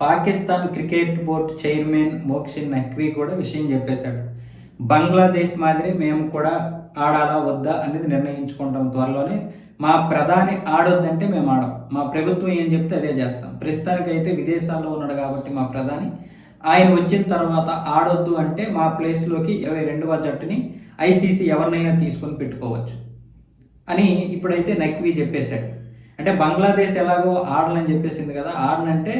Pakistan cricket board chairman Mohsin Naqvi కూడా విషయం చెప్పేశాడు. బంగ్లాదేశ్ మాదిరి మేము కూడా ఆడాలా వద్దా అనేది నిర్ణయించుకుంటాం త్వరలోనే. మా ప్రధాని ఆడొద్దంటే మేము ఆడం. మా ప్రభుత్వం ఏం చెప్తే అదే చేస్తాం. ప్రస్తుతానికి అయితే విదేశాల్లో ఉన్నాడు కాబట్టి మా ప్రధాని. ఆయన వచ్చిన తర్వాత ఆడొద్దు అంటే మా ప్లేస్లోకి ఇరవై రెండవ జట్టుని ఐసీసీ ఎవరినైనా తీసుకొని పెట్టుకోవచ్చు అని ఇప్పుడైతే నక్వీ చెప్పేశాడు. అంటే బంగ్లాదేశ్ ఎలాగో ఆడనని చెప్పేసింది కదా. ఆడనంటే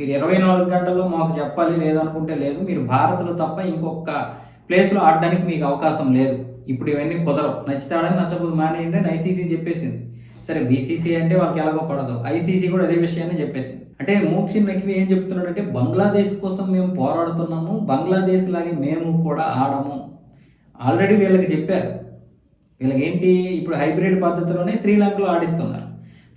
మీరు ఇరవై నాలుగు గంటల్లో మాకు చెప్పాలి లేదనుకుంటే లేదు. మీరు భారత్లో తప్ప ఇంకొక ప్లేస్లో ఆడడానికి మీకు అవకాశం లేదు. ఇప్పుడు ఇవన్నీ కుదరవు. నచ్చితే ఆడని నచ్చకపోతే మానేయండి అని ఐసీసీ చెప్పేసింది. సరే బీసీసీ అంటే వాళ్ళకి ఎలాగో పడదు. ఐసీసీ కూడా అదే విషయాన్ని చెప్పేసింది. అంటే మోక్షిన్ నకివి ఏం చెప్తున్నాడంటే బంగ్లాదేశ్ కోసం మేము పోరాడుతున్నాము. బంగ్లాదేశ్ లాగే మేము కూడా ఆడము. ఆల్రెడీ వీళ్ళకి చెప్పారు. వీళ్ళకి ఏంటి? ఇప్పుడు హైబ్రిడ్ పద్ధతిలోనే శ్రీలంకలో ఆడిస్తున్నారు.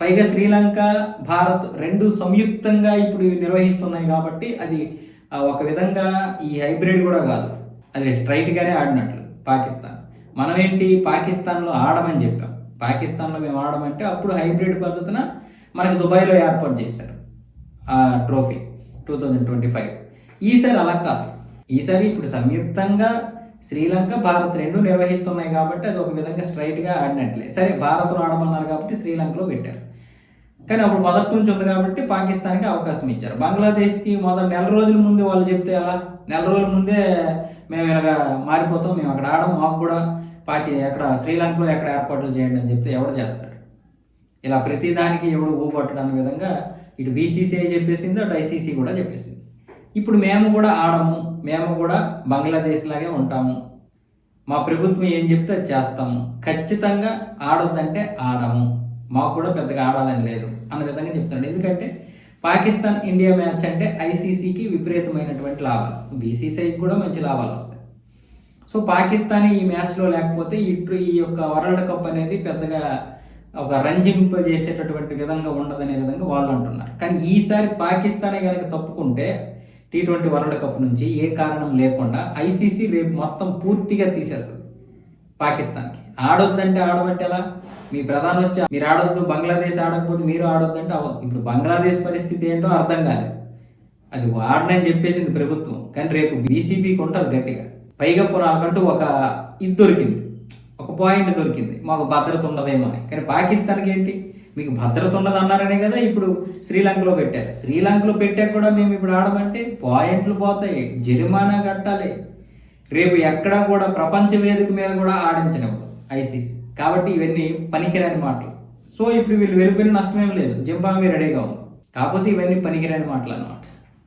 పైగా శ్రీలంక భారత్ రెండు సంయుక్తంగా ఇప్పుడు నిర్వహిస్తున్నాయి కాబట్టి అది ఒక విధంగా ఈ హైబ్రిడ్ కూడా కాదు. అది స్ట్రైట్గానే ఆడినట్లు పాకిస్తాన్. మనమేంటి పాకిస్తాన్లో ఆడమని చెప్పాం. పాకిస్తాన్లో మేము ఆడమంటే అప్పుడు హైబ్రిడ్ పద్ధతిన మనకి దుబాయ్లో ఏర్పాటు చేశారు. ఆ trophy two thousand twenty five. ఈసారి అలా కాదు. ఈసారి ఇప్పుడు సంయుక్తంగా శ్రీలంక భారత్ రెండు నిర్వహిస్తున్నాయి కాబట్టి అది ఒక విధంగా స్ట్రైట్గా ఆడినట్లే. సరే భారత్లో ఆడమన్నారు కాబట్టి శ్రీలంకలో పెట్టారు. కానీ అప్పుడు మొదటి నుంచి ఉంది కాబట్టి పాకిస్తాన్కి అవకాశం ఇచ్చారు. బంగ్లాదేశ్కి మొదటి నెల రోజుల ముందే వాళ్ళు చెప్తే ఎలా? నెల రోజుల ముందే మేము ఇలాగ మారిపోతాం మేము అక్కడ ఆడడం మాకు కూడా పాకి ఎక్కడ శ్రీలంకలో ఎక్కడ ఏర్పాట్లు చేయండి అని చెప్తే ఎవడు చేస్తాడు? ఇలా ప్రతిదానికి ఎవడు ఊపట్టడం విధంగా ఇటు బీసీసీఐ చెప్పేసింది అటు ఐసీసీ కూడా చెప్పేసింది. ఇప్పుడు మేము కూడా ఆడము మేము కూడా బంగ్లాదేశ్ లాగే ఉంటాము. మా ప్రభుత్వం ఏం చెప్తే అది చేస్తాము. ఖచ్చితంగా ఆడొద్దంటే ఆడము. మాకు కూడా పెద్దగా ఆడాలని లేదు అన్న విధంగా చెప్తున్నాడు. ఎందుకంటే పాకిస్తాన్ ఇండియా మ్యాచ్ అంటే ఐసీసీకి విపరీతమైనటువంటి లాభాలు. బీసీసీఐకి కూడా మంచి లాభాలు వస్తాయి. సో పాకిస్తాన్ ఈ మ్యాచ్లో లేకపోతే ఇటు ఈ యొక్క వరల్డ్ కప్ అనేది పెద్దగా ఒక రంజింపజేసేటటువంటి విధంగా ఉండదనే విధంగా వాళ్ళు అంటున్నారు. కానీ ఈసారి పాకిస్తానే కనుక తప్పుకుంటే టీ ట్వంటీ వరల్డ్ కప్ నుంచి ఏ కారణం లేకుండా ఐసీసీ రేపు మొత్తం పూర్తిగా తీసేస్తుంది పాకిస్తాన్కి. ఆడొద్దంటే ఆడబట్టి ఎలా? మీ ప్రధాన వచ్చి మీరు ఆడొద్దు బంగ్లాదేశ్ ఆడకపోతే మీరు ఆడొద్దంటే అవ్వదు. ఇప్పుడు బంగ్లాదేశ్ పరిస్థితి ఏంటో అర్థం కాలేదు. అది ఆడనని చెప్పేసింది ప్రభుత్వం కానీ రేపు బీసీబీకి ఉంటుంది గట్టిగా. పైగా పునాలకంటూ ఒక ఇది దొరికింది. ఒక పాయింట్ దొరికింది. మాకు భద్రత ఉండదేమో అని. కానీ పాకిస్తాన్కి ఏంటి? మీకు భద్రత ఉన్నది అన్నారనే కదా ఇప్పుడు శ్రీలంకలో పెట్టారు. శ్రీలంకలో పెట్టాక కూడా మేము ఇప్పుడు ఆడమంటే పాయింట్లు పోతాయి జరిమానా కట్టాలి. రేపు ఎక్కడా కూడా ప్రపంచ వేదిక మీద కూడా ఆడించినప్పుడు ఐసీసీ. కాబట్టి ఇవన్నీ పనికిరాని మాటలు. సో ఇప్పుడు వీళ్ళు వెళ్ళిపోయిన నష్టమేం లేదు. జింబాబే రెడీగా ఉంది. కాకపోతే ఇవన్నీ పనికిరాని మాటలు అన్నమాట.